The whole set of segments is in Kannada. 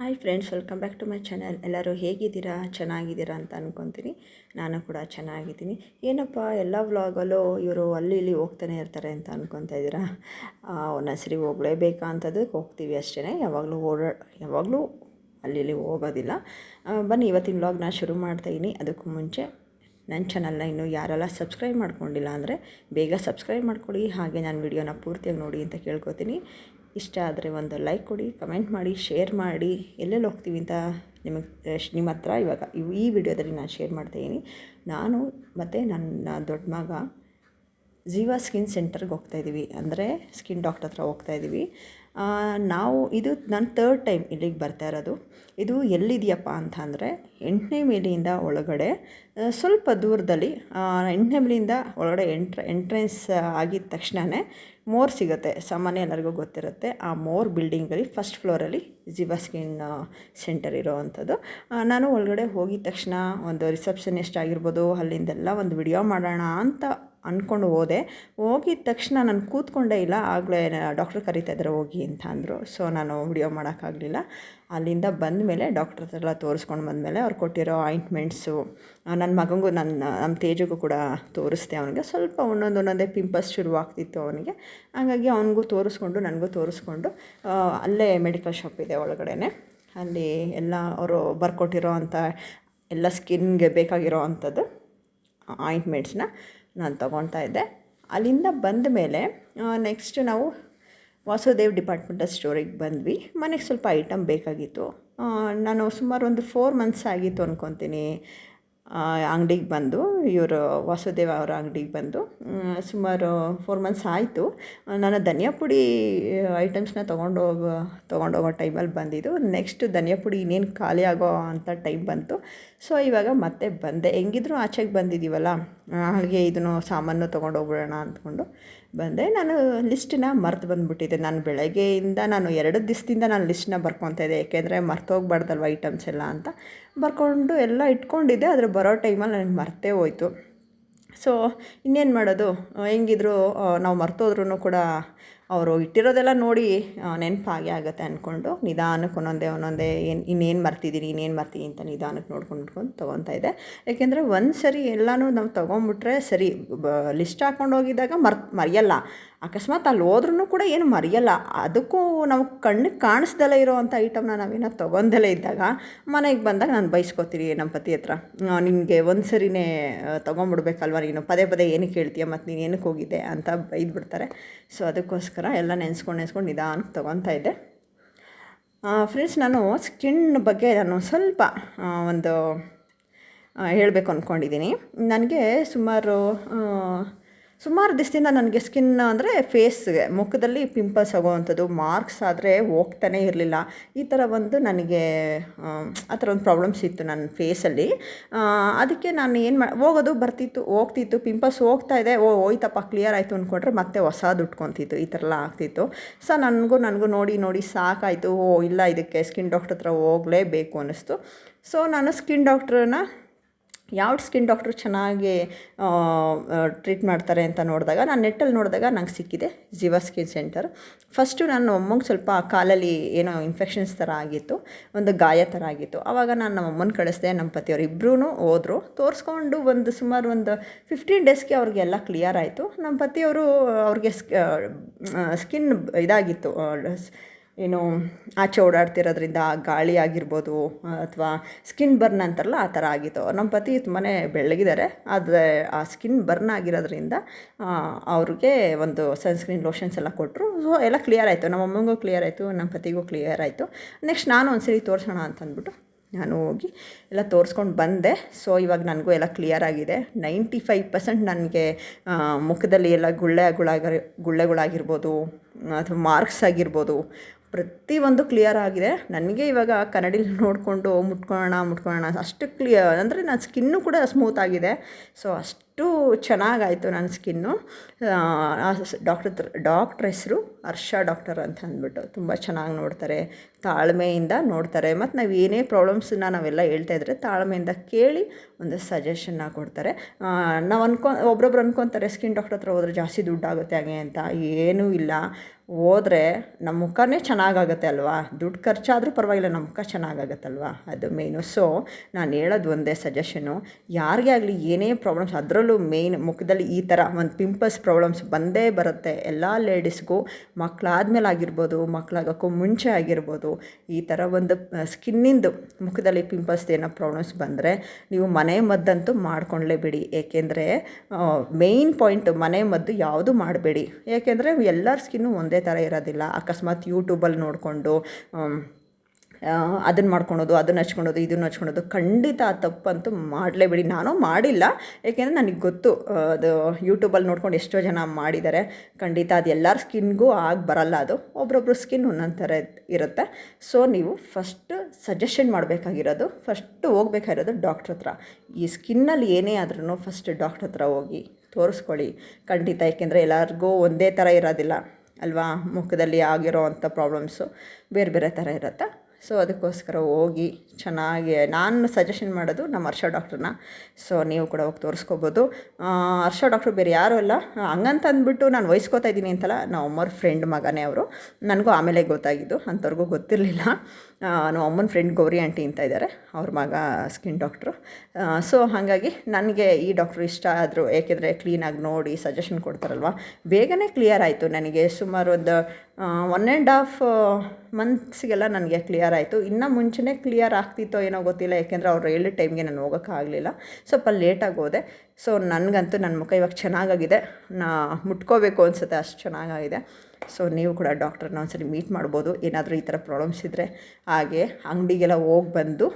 Hi friends welcome back to my channel ಎಲ್ಲರೂ ಹೇಗಿದ್ದೀರಾ? ಚೆನ್ನಾಗಿದ್ದೀರಾ ಅಂತ ಅನ್ಕೊತೀನಿ. ನಾನು ಕೂಡ ಚೆನ್ನಾಗಿದ್ದೀನಿ. ಏನಪ್ಪ, ಎಲ್ಲ ವ್ಲಾಗಲ್ಲೂ ಇವರು ಅಲ್ಲಿ ಇಲ್ಲಿ ಹೋಗ್ತಾನೆ ಇರ್ತಾರೆ ಅಂತ ಅನ್ಕೊತಾ ಇದ್ದೀರಾ? ಒಂದೊಂದ್ಸರಿ ಹೋಗಲೇಬೇಕಾ ಅಂತದಕ್ಕೆ ಹೋಗ್ತೀವಿ ಅಷ್ಟೇ ಯಾವಾಗಲೂ ಓಡಾ, ಯಾವಾಗಲೂ ಅಲ್ಲಿ ಇಲ್ಲಿ ಹೋಗೋದಿಲ್ಲ. ಬನ್ನಿ, ಇವತ್ತಿನ ವ್ಲಾಗ್ನ ಶುರು ಮಾಡ್ತಾಯಿದ್ದೀನಿ ಅದಕ್ಕೂ ಮುಂಚೆ ನನ್ನ ಚಾನಲ್ನ ಇನ್ನೂ ಯಾರೆಲ್ಲ ಸಬ್ಸ್ಕ್ರೈಬ್ ಮಾಡ್ಕೊಂಡಿಲ್ಲ ಅಂದರೆ ಬೇಗ ಸಬ್ಸ್ಕ್ರೈಬ್ ಮಾಡ್ಕೊಳ್ಳಿ. ಹಾಗೆ ನಾನು ವಿಡಿಯೋನ ಪೂರ್ತಿಯಾಗಿ ನೋಡಿ ಅಂತ ಕೇಳ್ಕೊತೀನಿ. ಇಷ್ಟ ಆದರೆ ಒಂದು ಲೈಕ್ ಕೊಡಿ ಕಮೆಂಟ್ ಮಾಡಿ ಶೇರ್ ಮಾಡಿ. ಎಲ್ಲೆಲ್ಲಿ ಹೋಗ್ತೀವಿ ಅಂತ ನಿಮಗೆ ನಿಮ್ಮ ಹತ್ರ ಇವಾಗ ಇವ್- ಈ ವಿಡಿಯೋದಲ್ಲಿ ನಾನು ಶೇರ್ ಮಾಡ್ತಾಯಿದ್ದೀನಿ ನಾನು ಮತ್ತು ನನ್ನ ದೊಡ್ಡ ಮಗ ಜೀವ ಸ್ಕಿನ್ ಸೆಂಟರ್ಗೆ ಹೋಗ್ತಾ ಇದ್ದೀವಿ ಅಂದರೆ ಸ್ಕಿನ್ ಡಾಕ್ಟರ್ ಹತ್ರ ಹೋಗ್ತಾ ಇದ್ದೀವಿ ಆ, ನಾವು ಇದು ನನ್ನ ತರ್ಡ್ ಟೈಮ್ ಇಲ್ಲಿಗೆ ಬರ್ತಾ ಇರೋದು. ಇದು ಎಲ್ಲಿದೆಯಪ್ಪ ಅಂತ ಅಂದರೆ ಎಂಟನೇ ಮೇಲಿಯಿಂದ ಒಳಗಡೆ ಸ್ವಲ್ಪ ದೂರದಲ್ಲಿ ಎಂಟನೇ ಮೇಲಿಂದ ಒಳಗಡೆ ಎಂಟ್ರ ಎಂಟ್ರೆನ್ಸ್ ಆಗಿದ ತಕ್ಷಣವೇ ಮೋರ್ ಸಿಗುತ್ತೆ. ಸಾಮಾನ್ಯ ಎಲ್ಲರಿಗೂ ಗೊತ್ತಿರುತ್ತೆ. ಆ ಮೋರ್ ಬಿಲ್ಡಿಂಗಲ್ಲಿ ಫಸ್ಟ್ ಫ್ಲೋರಲ್ಲಿ ಜಿವಾ ಸ್ಕಿನ್ ಸೆಂಟರ್ ಇರೋ ಅಂಥದ್ದು ನಾನು ಒಳಗಡೆ ಹೋಗಿದ ತಕ್ಷಣ ಒಂದು ರಿಸೆಪ್ಷನಿಸ್ಟ್ ಆಗಿರ್ಬೋದು, ಅಲ್ಲಿಂದೆಲ್ಲ ಒಂದು ವಿಡಿಯೋ ಮಾಡೋಣ ಅಂತ ಅಂದ್ಕೊಂಡು ಹೋದೆ. ಹೋಗಿದ ತಕ್ಷಣ ನಾನು ಕೂತ್ಕೊಂಡೇ, ಇಲ್ಲ ಆಗಲೇ ಡಾಕ್ಟ್ರ್ ಕರಿತಾ ಇದ್ದಾರೆ ಹೋಗಿ ಅಂತ ಅಂದರು. ಸೊ ನಾನು ವಿಡಿಯೋ ಮಾಡೋಕ್ಕಾಗಲಿಲ್ಲ. ಅಲ್ಲಿಂದ ಬಂದ ಮೇಲೆ ಡಾಕ್ಟ್ರ್ ಹತ್ರ ಎಲ್ಲ ತೋರಿಸ್ಕೊಂಡು ಬಂದಮೇಲೆ ಅವ್ರು ಕೊಟ್ಟಿರೋ ಆಯಿಂಟ್ಮೆಂಟ್ಸು ನನ್ನ ಮಗನಿಗೂ ನನ್ನ ನಮ್ಮ ತೇಜಗೂ ಕೂಡ ತೋರಿಸ್ದೆ ಅವನಿಗೆ. ಸ್ವಲ್ಪ ಒಂದೊಂದು ಒಂದೊಂದೇ ಪಿಂಪಲ್ಸ್ ಶುರುವಾಗ್ತಿತ್ತು ಅವನಿಗೆ. ಹಾಗಾಗಿ ಅವನಿಗೂ ತೋರಿಸ್ಕೊಂಡು, ನನಗೂ ತೋರಿಸ್ಕೊಂಡು ಅಲ್ಲೇ ಮೆಡಿಕಲ್ ಶಾಪ್ ಇದೆ ಒಳಗಡೆ ಅಲ್ಲಿ ಎಲ್ಲ ಅವರು ಬರ್ಕೊಟ್ಟಿರೋ ಅಂಥ ಎಲ್ಲ ಸ್ಕಿನ್ಗೆ ಬೇಕಾಗಿರೋ ಅಂಥದ್ದು ಆಯಿಂಟ್ಮೆಂಟ್ಸ್ನ ನಾನು ತೊಗೊಳ್ತಾ ಇದ್ದೆ. ಅಲ್ಲಿಂದ ಬಂದ ಮೇಲೆ ನೆಕ್ಸ್ಟ್ ನಾವು ವಾಸುದೇವ್ ಡಿಪಾರ್ಟ್ಮೆಂಟಲ್ ಸ್ಟೋರಿಗೆ ಬಂದ್ವಿ. ಮನೆಗೆ ಸ್ವಲ್ಪ ಐಟಮ್ ಬೇಕಾಗಿತ್ತು. ನಾನು ಸುಮಾರು ಒಂದು ಫೋರ್ ಮಂತ್ಸ್ ಆಗಿತ್ತು ಅಂದ್ಕೊತೀನಿ ಅಂಗಡಿಗೆ ಬಂದು, ಇವರು ವಾಸುದೇವ ಅವರ ಅಂಗಡಿಗೆ ಬಂದು ಸುಮಾರು ಫೋರ್ ಮಂತ್ಸ್ ಆಯಿತು. ನಾನು ಧನಿಯಾ ಪುಡಿ ಐಟಮ್ಸ್ನ ತೊಗೊಂಡೋಗೋ ತೊಗೊಂಡೋಗೋ ಟೈಮಲ್ಲಿ ಬಂದಿದ್ದು. ನೆಕ್ಸ್ಟ್ ಧನಿಯಾ ಪುಡಿ ಇನ್ನೇನು ಖಾಲಿ ಆಗೋ ಅಂಥ ಟೈಮ್ ಬಂತು. ಸೊ ಇವಾಗ ಮತ್ತೆ ಬಂದೆ. ಹೆಂಗಿದ್ರು ಆಚೆಗೆ ಬಂದಿದ್ದೀವಲ್ಲ ಹಾಗೆ ಇದನ್ನು ಸಾಮಾನು ತೊಗೊಂಡೋಗ್ಬಿಡೋಣ ಅಂದ್ಕೊಂಡು. ಬಂದೆ. ನಾನು ಲಿಸ್ಟನ್ನ ಮರೆತು ಬಂದುಬಿಟ್ಟಿದ್ದೆ ನಾನು ಬೆಳಗ್ಗೆಯಿಂದ ನಾನು ಎರಡು ದಿವಸದಿಂದ ನಾನು ಲಿಸ್ಟನ್ನ ಬರ್ಕೊತಾ ಇದ್ದೆ. ಏಕೆಂದರೆ ಮರ್ತೋಗ್ಬಾರ್ದಲ್ವ ಐಟಮ್ಸ್ ಎಲ್ಲ ಅಂತ. ಬರ್ಕೊಂಡು ಎಲ್ಲ ಇಟ್ಕೊಂಡಿದ್ದೆ. ಆದರೆ ಬರೋ ಟೈಮಲ್ಲಿ ನನಗೆ ಮರ್ತೇ ಹೋಯ್ತು. ಸೊ, ಇನ್ನೇನು ಮಾಡೋದು? ಹೆಂಗಿದ್ರು ನಾವು ಮರ್ತೋದ್ರೂ ಕೂಡ ಅವರು ಇಟ್ಟಿರೋದೆಲ್ಲ ನೋಡಿ ನೆನಪಾಗೆ ಆಗುತ್ತೆ ಅಂದ್ಕೊಂಡು ನಿಧಾನಕ್ಕೆ ಒಂದೊಂದೇ ಒಂದೊಂದೇ, ಏನು, ಇನ್ನೇನು ಮರ್ತಿದ್ದೀನಿ ಇನ್ನೇನು ಮರ್ತೀನಿ ಅಂತ ನಿಧಾನಕ್ಕೆ ನೋಡ್ಕೊಂಡು ನೋಡ್ಕೊಂಡು ತೊಗೊತಾ ಇದೆ. ಏಕೆಂದರೆ ಒಂದು ಸರಿ ಎಲ್ಲನೂ ನಾವು ತೊಗೊಂಬಿಟ್ರೆ ಸರಿ ಲಿಸ್ಟ್ ಹಾಕ್ಕೊಂಡು ಹೋಗಿದ್ದಾಗ ಮರ್ ಮರೆಯಲ್ಲ. ಅಕಸ್ಮಾತ್ ಅಲ್ಲಿ ಹೋದ್ರೂ ಕೂಡ ಏನು ಮರೆಯಲ್ಲ. ಅದಕ್ಕೂ ನಾವು ಕಣ್ಣಿಗೆ ಕಾಣಿಸ್ದಲೇ ಇರೋವಂಥ ಐಟಮ್ನ ನಾವೇನೋ ತೊಗೊಂಡಲೇ ಇದ್ದಾಗ ಮನೆಗೆ ಬಂದಾಗ ನಾನು ಬೈಸ್ಕೊತೀನಿ ನಮ್ಮ ಪತಿ ಹತ್ರ. ನಿನಗೆ ಒಂದು ಸರಿನೇ ತೊಗೊಂಬಿಡ್ಬೇಕಲ್ವ? ನೀನು ಪದೇ ಪದೇ ಏನಕ್ಕೆ ಹೇಳ್ತೀಯ ಮತ್ತು ನೀನು ಏನಕ್ಕೆ ಹೋಗಿದ್ದೆ ಅಂತ ಬೈದ್ಬಿಡ್ತಾರೆ. ಸೊ ಅದಕ್ಕೋಸ್ಕರ ಎಲ್ಲ ನೆನೆಸ್ಕೊಂಡು ನೆನೆಸ್ಕೊಂಡು ನಿಧಾನಕ್ಕೆ ತೊಗೊತಾ ಇದ್ದೆ. ಫ್ರೆಂಡ್ಸ್ ನಾನು ಸ್ಕಿನ್ ಬಗ್ಗೆ ನಾನು ಸ್ವಲ್ಪ ಒಂದು ಹೇಳಬೇಕು ಅಂದ್ಕೊಂಡಿದ್ದೀನಿ ನನಗೆ ಸುಮಾರು ಸುಮಾರು ದಿವಸದಿಂದ ನನಗೆ ಸ್ಕಿನ್ ಅಂದರೆ ಫೇಸ್ಗೆ ಮುಖದಲ್ಲಿ ಪಿಂಪಲ್ಸ್ ಆಗೋವಂಥದ್ದು ಮಾರ್ಕ್ಸ್ ಆದರೆ ಹೋಗ್ತಾನೆ ಇರಲಿಲ್ಲ. ಈ ಥರ ಒಂದು ನನಗೆ ಆ, ಥರ ಒಂದು ಪ್ರಾಬ್ಲಮ್ಸ್ ಇತ್ತು ನನ್ನ ಫೇಸಲ್ಲಿ ಅದಕ್ಕೆ ನಾನು ಏನು ಮಾ ಹೋಗೋದು ಬರ್ತಿತ್ತು ಹೋಗ್ತಿತ್ತು ಪಿಂಪಲ್ಸ್ ಹೋಗ್ತಾ ಇದೆ ಓ ಹೋಯ್ತಪ್ಪ ಕ್ಲಿಯರ್ ಆಯಿತು ಅಂದ್ಕೊಂಡ್ರೆ ಮತ್ತೆ ಹೊಸದು ಉಟ್ಕೊತಿತ್ತು ಈ ಥರ ಎಲ್ಲ ಆಗ್ತಿತ್ತು. ಸೊ ನನಗೂ ನನಗೂ ನೋಡಿ ನೋಡಿ ಸಾಕಾಯಿತು ಓ ಇಲ್ಲ ಇದಕ್ಕೆ ಸ್ಕಿನ್ ಡಾಕ್ಟ್ರ್ ಹತ್ರ ಹೋಗಲೇಬೇಕು ಅನ್ನಿಸ್ತು. ಸೊ ನಾನು ಸ್ಕಿನ್ ಡಾಕ್ಟ್ರನ್ನ ಯಾವ ಸ್ಕಿನ್ ಡಾಕ್ಟ್ರು ಚೆನ್ನಾಗಿ ಟ್ರೀಟ್ ಮಾಡ್ತಾರೆ ಅಂತ ನೋಡಿದಾಗ, ನಾನು ನೆಟ್ಟಲ್ಲಿ ನೋಡಿದಾಗ ನಂಗೆ ಸಿಕ್ಕಿದೆ ಜಿವಾ ಸ್ಕಿನ್ ಸೆಂಟರ್ ಫಸ್ಟು ನಾನು ಅಮ್ಮಂಗೆ ಸ್ವಲ್ಪ ಕಾಲಲ್ಲಿ ಏನೋ ಇನ್ಫೆಕ್ಷನ್ಸ್ ಥರ ಆಗಿತ್ತು, ಒಂದು ಗಾಯ ಥರ ಆಗಿತ್ತು. ಆವಾಗ ನಾನು ನಮ್ಮ ಅಮ್ಮನ ಕಳಿಸ್ದೆ ನಮ್ಮ ಪತಿಯವರು ಇಬ್ಬರೂ ಹೋದರು. ತೋರಿಸ್ಕೊಂಡು ಒಂದು ಸುಮಾರು ಒಂದು ಫಿಫ್ಟೀನ್ ಡೇಸ್ಗೆ ಅವ್ರಿಗೆಲ್ಲ ಕ್ಲಿಯರ್ ಆಯಿತು. ನಮ್ಮ ಪತಿಯವರು ಅವ್ರಿಗೆ ಸ್ಕಿನ್ ಇದಾಗಿತ್ತು ಏನು ಆಚೆ ಓಡಾಡ್ತಿರೋದ್ರಿಂದ ಗಾಳಿ ಆಗಿರ್ಬೋದು ಅಥವಾ ಸ್ಕಿನ್ ಬರ್ನ್ ಅಂತಾರಲ್ಲ, ಆ ಥರ ಆಗಿತ್ತು. ನಮ್ಮ ಪತಿ ತುಂಬಾ ಬೆಳ್ಳಗಿದ್ದಾರೆ. ಆದರೆ ಆ ಸ್ಕಿನ್ ಬರ್ನ್ ಆಗಿರೋದ್ರಿಂದ ಅವ್ರಿಗೆ ಒಂದು ಸನ್ಸ್ಕ್ರೀನ್ ಲೋಷನ್ಸ್ ಎಲ್ಲ ಕೊಟ್ಟರು ಸೊ ಎಲ್ಲ ಕ್ಲಿಯರ್ ಆಯಿತು. ನಮ್ಮ ಅಮ್ಮಂಗೂ ಕ್ಲಿಯರ್ ಆಯಿತು, ನಮ್ಮ ಪತಿಗೂ ಕ್ಲಿಯರ್ ಆಯಿತು. ನೆಕ್ಸ್ಟ್ ನಾನು ಒಂದ್ಸರಿ ತೋರಿಸೋಣ ಅಂತಂದ್ಬಿಟ್ಟು ನಾನು ಹೋಗಿ ಎಲ್ಲ ತೋರಿಸ್ಕೊಂಡು ಬಂದೆ. ಸೊ ಇವಾಗ ನನಗೂ ಎಲ್ಲ ಕ್ಲಿಯರ್ ಆಗಿದೆ. ನೈಂಟಿ ಫೈವ್ ಪರ್ಸೆಂಟ್ ನನಗೆ ಮುಖದಲ್ಲಿ ಎಲ್ಲ ಗುಳ್ಳೆಗಳಾಗ ಗುಳ್ಳೆಗಳಾಗಿರ್ಬೋದು, ಅಥವಾ ಮಾರ್ಕ್ಸ್ ಆಗಿರ್ಬೋದು ಪ್ರತಿಯೊಂದು ಕ್ಲಿಯರ್ ಆಗಿದೆ. ನನಗೆ ಇವಾಗ ಕನ್ನಡಿಲಿ ನೋಡಿಕೊಂಡು ಮುಟ್ಕೊಳ್ಳೋಣ ಮುಟ್ಕೊಳ್ಳೋಣ ಅಷ್ಟು ಕ್ಲಿಯರ್ ಅಂದರೆ ನನ್ನ ಸ್ಕಿನ್ನು ಕೂಡ ಸ್ಮೂತ್ ಆಗಿದೆ. ಸೊ ಅಷ್ಟು ಅಷ್ಟು ಚೆನ್ನಾಗಾಯಿತು ನನ್ನ ಸ್ಕಿನ್ನು. ಡಾಕ್ಟರ್ ಡಾಕ್ಟ್ರ್ ಹೆಸರು ಹರ್ಷ ಡಾಕ್ಟರ್ ಅಂತ ಅಂದ್ಬಿಟ್ಟು ತುಂಬ ಚೆನ್ನಾಗಿ ನೋಡ್ತಾರೆ. ತಾಳ್ಮೆಯಿಂದ ನೋಡ್ತಾರೆ. ಮತ್ತು ನಾವು ಏನೇ ಪ್ರಾಬ್ಲಮ್ಸನ್ನ ನಾವೆಲ್ಲ ಹೇಳ್ತಾ ಇದ್ರೆ ತಾಳ್ಮೆಯಿಂದ ಕೇಳಿ ಒಂದು ಸಜೆಷನ್ನ ಕೊಡ್ತಾರೆ. ನಾವು ಅನ್ಕೊ, ಒಬ್ರೊಬ್ರು ಅನ್ಕೊತಾರೆ ಸ್ಕಿನ್ ಡಾಕ್ಟರ್ ಹತ್ರ ಹೋದ್ರೆ ಜಾಸ್ತಿ ದುಡ್ಡಾಗುತ್ತೆ ಹಾಗೆ ಅಂತ. ಏನೂ ಇಲ್ಲ. ಹೋದರೆ ನಮ್ಮ ಮುಖನೇ ಚೆನ್ನಾಗಾಗತ್ತೆ ಅಲ್ವಾ? ದುಡ್ಡು ಖರ್ಚಾದರೂ ಪರವಾಗಿಲ್ಲ ನಮ್ಮ ಮುಖ ಚೆನ್ನಾಗಾಗತ್ತಲ್ವಾ? ಅದು ಮೇನು ಸೊ ನಾನು ಹೇಳೋದು ಒಂದೇ ಸಜೆಷನು ಯಾರಿಗೇ ಆಗಲಿ ಏನೇ ಪ್ರಾಬ್ಲಮ್ಸ್ ಅದರಲ್ಲೂ ಮೇಯ್ನ್ ಮುಖದಲ್ಲಿ ಈ ಥರ ಒಂದು ಪಿಂಪಲ್ಸ್ ಪ್ರಾಬ್ಲಮ್ಸ್ ಬಂದೇ ಬರುತ್ತೆ. ಎಲ್ಲ ಲೇಡೀಸ್ಗೂ ಮಕ್ಕಳಾದ್ಮೇಲೆ ಆಗಿರ್ಬೋದು ಮಕ್ಕಳಾಗೋಕ್ಕೂ ಮುಂಚೆ ಆಗಿರ್ಬೋದು, ಈ ಥರ ಒಂದು ಸ್ಕಿನ್ನಿಂದು ಮುಖದಲ್ಲಿ ಪಿಂಪಲ್ಸ್ ಏನೋ ಪ್ರಾಬ್ಲಮ್ಸ್ ಬಂದರೆ ನೀವು ಮನೆ ಮದ್ದಂತೂ ಮಾಡ್ಕೊಳ್ಳೇಬೇಡಿ ಏಕೆಂದರೆ ಮೇಯ್ನ್ ಪಾಯಿಂಟ್ ಮನೆ ಮದ್ದು ಯಾವುದು ಮಾಡಬೇಡಿ. ಏಕೆಂದರೆ ಎಲ್ಲರ ಸ್ಕಿನ್ನು ಒಂದೇ ಥರ ಇರೋದಿಲ್ಲ. ಅಕಸ್ಮಾತ್ ಯೂಟ್ಯೂಬಲ್ಲಿ ನೋಡಿಕೊಂಡು ಅದನ್ನು ಮಾಡ್ಕೊಳೋದು ಅದನ್ನು ಹಚ್ಕೊಳೋದು ಇದನ್ನು ಹಚ್ಕೊಳೋದು ಖಂಡಿತ ಆ ತಪ್ಪಂತೂ ಮಾಡಲೇಬೇಡಿ ನಾನು ಮಾಡಿಲ್ಲ. ಏಕೆಂದರೆ ನನಗೆ ಗೊತ್ತು ಅದು ಯೂಟ್ಯೂಬಲ್ಲಿ ನೋಡ್ಕೊಂಡು ಎಷ್ಟೋ ಜನ ಮಾಡಿದ್ದಾರೆ ಖಂಡಿತ ಅದು ಎಲ್ಲರ ಸ್ಕಿನ್ಗೂ ಆಗಿ ಬರಲ್ಲ ಅದು. ಒಬ್ರೊಬ್ರು ಸ್ಕಿನ್ ಒಂದೊಂದು ಥರ ಇರುತ್ತೆ. ಸೊ, ನೀವು ಫಸ್ಟ್ ಸಜೆಷನ್ ಮಾಡಬೇಕಾಗಿರೋದು, ಫಸ್ಟು ಹೋಗ್ಬೇಕಾಗಿರೋದು ಡಾಕ್ಟ್ರ್ ಹತ್ರ. ಈ ಸ್ಕಿನ್ನಲ್ಲಿ ಏನೇ ಆದ್ರೂ ಫಸ್ಟ್ ಡಾಕ್ಟ್ರ್ ಹತ್ರ ಹೋಗಿ ತೋರಿಸ್ಕೊಳ್ಳಿ. ಖಂಡಿತ, ಏಕೆಂದರೆ ಎಲ್ಲರಿಗೂ ಒಂದೇ ಥರ ಇರೋದಿಲ್ಲ. ಅಲ್ವಾ? ಮುಖದಲ್ಲಿ ಆಗಿರೋ ಅಂಥ ಪ್ರಾಬ್ಲಮ್ಸು ಬೇರೆ ಬೇರೆ ಥರ ಇರುತ್ತೆ. ಸೊ ಅದಕ್ಕೋಸ್ಕರ ಹೋಗಿ ಚೆನ್ನಾಗಿ, ನಾನು ಸಜೆಷನ್ ಮಾಡೋದು ನಮ್ಮ ಹರ್ಷ ಡಾಕ್ಟ್ರನ್ನ ಸೊ ನೀವು ಕೂಡ ಹೋಗಿ ತೋರಿಸ್ಕೋಬೋದು. ಹರ್ಷ ಡಾಕ್ಟ್ರು ಬೇರೆ ಯಾರೂ ಅಲ್ಲ. ಹಂಗಂತ ಅಂದ್ಬಿಟ್ಟು ನಾನು ವಹಿಸ್ಕೋತಾ ಇದ್ದೀನಿ ಅಂತಲ್ಲ ನಮ್ಮ ಅಮ್ಮವ್ರ ಫ್ರೆಂಡ್ ಮಗನೇ ಅವರು. ನನಗೂ ಆಮೇಲೆ ಗೊತ್ತಾಗಿದ್ದು, ಅಂಥವ್ರಿಗೂ ಗೊತ್ತಿರಲಿಲ್ಲ. ನಮ್ಮ ಅಮ್ಮನ ಫ್ರೆಂಡ್ ಗೌರಿ ಆಂಟಿ ಅಂತ ಇದ್ದಾರೆ ಅವ್ರ ಮಗ ಸ್ಕಿನ್ ಡಾಕ್ಟ್ರು ಸೊ ಹಾಗಾಗಿ ನನಗೆ ಈ ಡಾಕ್ಟ್ರು ಇಷ್ಟ ಆದರು, ಏಕೆಂದರೆ ಕ್ಲೀನಾಗಿ ನೋಡಿ ಸಜೆಷನ್ ಕೊಡ್ತಾರಲ್ವ, ಬೇಗನೆ ಕ್ಲಿಯರ್ ಆಯಿತು ನನಗೆ. ಸುಮಾರು ಒಂದು ಒನ್ ಆ್ಯಂಡ್ ಹಾಫ್ ಮಂತ್ಸ್ಗೆಲ್ಲ ನನಗೆ ಕ್ಲಿಯರ್ ಆಯಿತು. ಇನ್ನೂ ಮುಂಚೆನೇ ಕ್ಲಿಯರ್ ಆಗ್ತಿತ್ತೋ ಏನೋ ಗೊತ್ತಿಲ್ಲ, ಏಕೆಂದರೆ ಅವ್ರು ಹೇಳಿದ ಟೈಮ್ಗೆ ನಾನು ಹೋಗೋಕ್ಕಾಗಲಿಲ್ಲ ಸ್ವಲ್ಪ ಲೇಟಾಗಿ ಹೋದೆ. ಸೊ ನನಗಂತೂ ನನ್ನ ಮುಖ ಇವಾಗ ಚೆನ್ನಾಗಾಗಿದೆ. ನಾ ಮುಟ್ಕೋಬೇಕು ಅನಿಸುತ್ತೆ, ಅಷ್ಟು ಚೆನ್ನಾಗಾಗಿದೆ. ಸೊ ನೀವು ಕೂಡ ಡಾಕ್ಟ್ರನ್ನ ಒಂದ್ಸರಿ ಮೀಟ್ ಮಾಡ್ಬೋದು. ಏನಾದರೂ ಈ ಥರ ಪ್ರಾಬ್ಲಮ್ಸ್ ಇದ್ದರೆ ಹಾಗೆ ಅಂಗಡಿಗೆಲ್ಲ ಹೋಗಿ ಬಂದು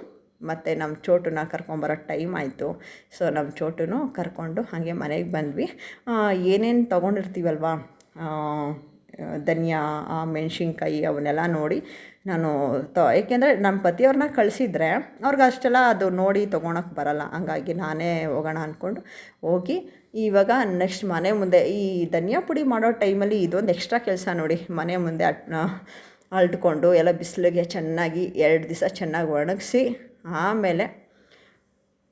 ಮತ್ತು ನಮ್ಮ ಚೋಟುನ ಕರ್ಕೊಂಬರೋ ಟೈಮ್ ಆಯಿತು. ಸೊ ನಮ್ಮ ಚೋಟುನು ಕರ್ಕೊಂಡು ಹಾಗೆ ಮನೆಗೆ ಬಂದ್ವಿ. ಏನೇನು ತೊಗೊಂಡಿರ್ತೀವಲ್ವಾ? ಧನಿಯಾ ಮೆಣಸಿನ್ಕಾಯಿ ಅವನ್ನೆಲ್ಲ ನೋಡಿ ನಾನು ತ, ಏಕೆಂದರೆ ನಮ್ಮ ಪತಿಯವ್ರನ್ನ ಕಳಿಸಿದ್ರೆ ಅವ್ರಿಗೆ ಅಷ್ಟೆಲ್ಲ ಅದು ನೋಡಿ ತೊಗೊಳಕ್ಕೆ ಬರಲ್ಲ. ಹಂಗಾಗಿ ನಾನೇ ಹೋಗೋಣ ಅಂದ್ಕೊಂಡು ಹೋಗಿ ಇವಾಗ ನೆಕ್ಸ್ಟ್ ಮನೆ ಮುಂದೆ ಈ ಧನಿಯಾ ಪುಡಿ ಮಾಡೋ ಟೈಮಲ್ಲಿ ಇದೊಂದು ಎಕ್ಸ್ಟ್ರಾ ಕೆಲಸ ನೋಡಿ. ಮನೆ ಮುಂದೆ ಅಲ್ಟ್ಕೊಂಡು ಎಲ್ಲ ಬಿಸಿಲಿಗೆ ಚೆನ್ನಾಗಿ ಎರಡು ದಿವಸ ಚೆನ್ನಾಗಿ ಒಣಗಿಸಿ ಆಮೇಲೆ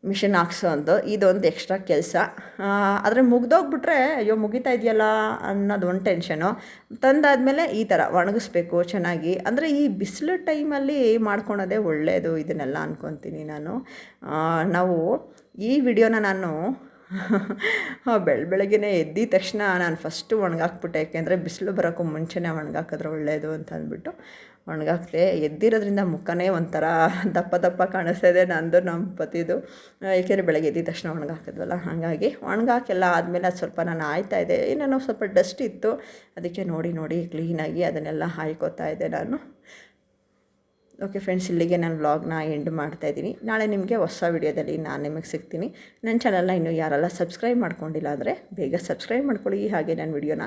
ಮಿಷಿನ್ ಹಾಕ್ಸೋದು, ಇದೊಂದು ಎಕ್ಸ್ಟ್ರಾ ಕೆಲಸ. ಆದರೆ ಮುಗ್ದೋಗ್ಬಿಟ್ರೆ ಅಯ್ಯೋ, ಮುಗಿತಾ ಇದೆಯಲ್ಲ ಅನ್ನೋದು ಒಂದು ಟೆನ್ಷನು. ತಂದಾದಮೇಲೆ ಈ ಥರ ಒಣಗಿಸ್ಬೇಕು ಚೆನ್ನಾಗಿ. ಅಂದರೆ ಈ ಬಿಸಿಲು ಟೈಮಲ್ಲಿ ಮಾಡ್ಕೊಳೋದೇ ಒಳ್ಳೆಯದು ಇದನ್ನೆಲ್ಲ ಅಂದ್ಕೊತೀನಿ ನಾನು. ನಾವು ಈ ವಿಡಿಯೋನ ನಾನು ಬೆಳ ಬೆಳಗ್ಗೆ ಎದ್ದಿದ ತಕ್ಷಣ ನಾನು ಫಸ್ಟು ಒಣಗಾಕ್ಬಿಟ್ಟೆ, ಯಾಕೆಂದರೆ ಬಿಸಿಲು ಬರೋಕ್ಕೂ ಮುಂಚೆನೇ ಒಣಗಾಕಿದ್ರೆ ಒಳ್ಳೆಯದು ಅಂತ ಅಂದ್ಬಿಟ್ಟು ಒಣಗಾಕ್ತೆ ಎದ್ದಿರೋದ್ರಿಂದ ಮುಖನೇ ಒಂಥರ ದಪ್ಪ ದಪ್ಪ ಕಾಣಿಸ್ತಾ ಇದೆ ನಂದು ನಮ್ಮ ಪತಿದು. ಏಕೆಂದರೆ ಬೆಳಗ್ಗೆ ಎದ್ದಿದ ತಕ್ಷಣ ಒಣಗಾಕಿದ್ವಲ್ಲ, ಹಾಗಾಗಿ ಒಣಗಾಕೆಲ್ಲ ಆದಮೇಲೆ ಅದು ಸ್ವಲ್ಪ ನಾನು ಆಯ್ತಾ ಇದೆ. ಏನೇನೋ ಸ್ವಲ್ಪ ಡಸ್ಟ್ ಇತ್ತು, ಅದಕ್ಕೆ ನೋಡಿ ನೋಡಿ ಕ್ಲೀನಾಗಿ ಅದನ್ನೆಲ್ಲ ಹಾಯ್ಕೋತಾ ಇದ್ದೆ ನಾನು. ಓಕೆ ಫ್ರೆಂಡ್ಸ್ ಇಲ್ಲಿಗೆ ನಾನು ವ್ಲಾಗ್ನ ಎಂಡ್ ಮಾಡ್ತಾಯಿದ್ದೀನಿ ನಾಳೆ ನಿಮಗೆ ಹೊಸ ವಿಡಿಯೋದಲ್ಲಿ ನಾನು ನಿಮಗೆ ಸಿಗ್ತೀನಿ. ನನ್ನ ಚಾನಲ್ನ ಇನ್ನೂ ಯಾರೆಲ್ಲ ಸಬ್ಸ್ಕ್ರೈಬ್ ಮಾಡ್ಕೊಂಡಿಲ್ಲ ಅಂದರೆ ಬೇಗ ಸಬ್ಸ್ಕ್ರೈಬ್ ಮಾಡ್ಕೊಳ್ಳಿ. ಹಾಗೆ ನನ್ನ ವಿಡಿಯೋನ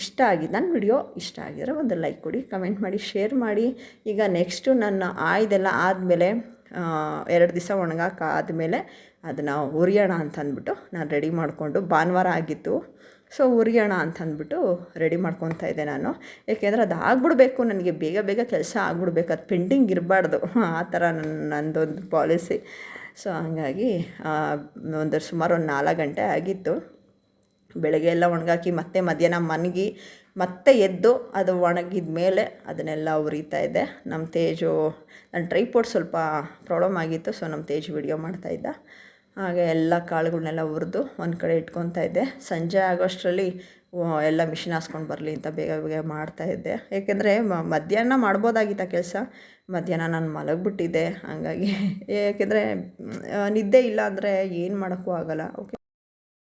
ಇಷ್ಟ ಆಗಿದೆ ನನ್ನ ವಿಡಿಯೋ ಇಷ್ಟ ಆಗಿದ್ರೆ ಒಂದು ಲೈಕ್ ಕೊಡಿ ಕಮೆಂಟ್ ಮಾಡಿ ಶೇರ್ ಮಾಡಿ. ಈಗ ನೆಕ್ಸ್ಟು ನನ್ನ ಆಯ್ದೆಲ್ಲ ಆದಮೇಲೆ ಎರಡು ದಿವಸ ಒಣಗಾಕಾದ್ಮೇಲೆ ಅದನ್ನು ಉರಿಯೋಣ ಅಂತ ಅಂದ್ಬಿಟ್ಟು ನಾನು ರೆಡಿ ಮಾಡಿಕೊಂಡು ಭಾನುವಾರ ಆಗಿತ್ತು. ಸೊ ಉರಿಯೋಣ ಅಂತ ಅಂದ್ಬಿಟ್ಟು ರೆಡಿ ಮಾಡ್ಕೊತಾ ಇದ್ದೆ ನಾನು. ಏಕೆಂದರೆ ಅದು ಆಗ್ಬಿಡ್ಬೇಕು, ನನಗೆ ಬೇಗ ಬೇಗ ಕೆಲಸ ಆಗ್ಬಿಡ್ಬೇಕು, ಅದು ಪೆಂಡಿಂಗ್ ಇರಬಾರ್ದು. ಆ ಥರ ನನ್ನ ನಂದೊಂದು ಪಾಲಿಸಿ ಸೊ ಹಂಗಾಗಿ ಒಂದು ಸುಮಾರು ಒಂದು ನಾಲ್ಕು ಗಂಟೆ ಆಗಿತ್ತು. ಬೆಳಗ್ಗೆ ಎಲ್ಲ ಒಣಗಾಕಿ ಮತ್ತೆ ಮಧ್ಯಾಹ್ನ ಮನಗಿ, ಮತ್ತೆ ಎದ್ದು ಅದು ಒಣಗಿದ ಮೇಲೆ ಅದನ್ನೆಲ್ಲ ಉರಿತಾ ಇದ್ದೆ. ನಮ್ಮ ತೇಜು ನನ್ನ ಟ್ರೈಪೋರ್ಟ್ ಸ್ವಲ್ಪ ಪ್ರಾಬ್ಲಮ್ ಆಗಿತ್ತು ಸೊ ನಮ್ಮ ತೇಜು ವಿಡಿಯೋ ಮಾಡ್ತಾಯಿದ್ದ ಹಾಗೆ ಎಲ್ಲ ಕಾಳುಗಳನ್ನೆಲ್ಲ ಹುರಿದು ಒಂದು ಕಡೆ ಇಟ್ಕೊತಾ ಇದ್ದೆ. ಸಂಜೆ ಆಗೋಷ್ಟರಲ್ಲಿ ಎಲ್ಲ ಮಿಷಿನ್ ಹಾಸ್ಕೊಂಡು ಬರಲಿ ಅಂತ ಬೇಗ ಬೇಗ ಮಾಡ್ತಾಯಿದ್ದೆ ಏಕೆಂದರೆ ಮಧ್ಯಾಹ್ನ ಮಾಡ್ಬೋದಾಗಿತ್ತು ಆ ಕೆಲಸ. ಮಧ್ಯಾಹ್ನ ನಾನು ಮಲಗಿಬಿಟ್ಟಿದ್ದೆ, ಹಾಗಾಗಿ. ಏಕೆಂದರೆ ನಿದ್ದೆ ಇಲ್ಲ ಅಂದರೆ ಏನು ಮಾಡೋಕ್ಕೂ ಆಗೋಲ್ಲ. ಓಕೆ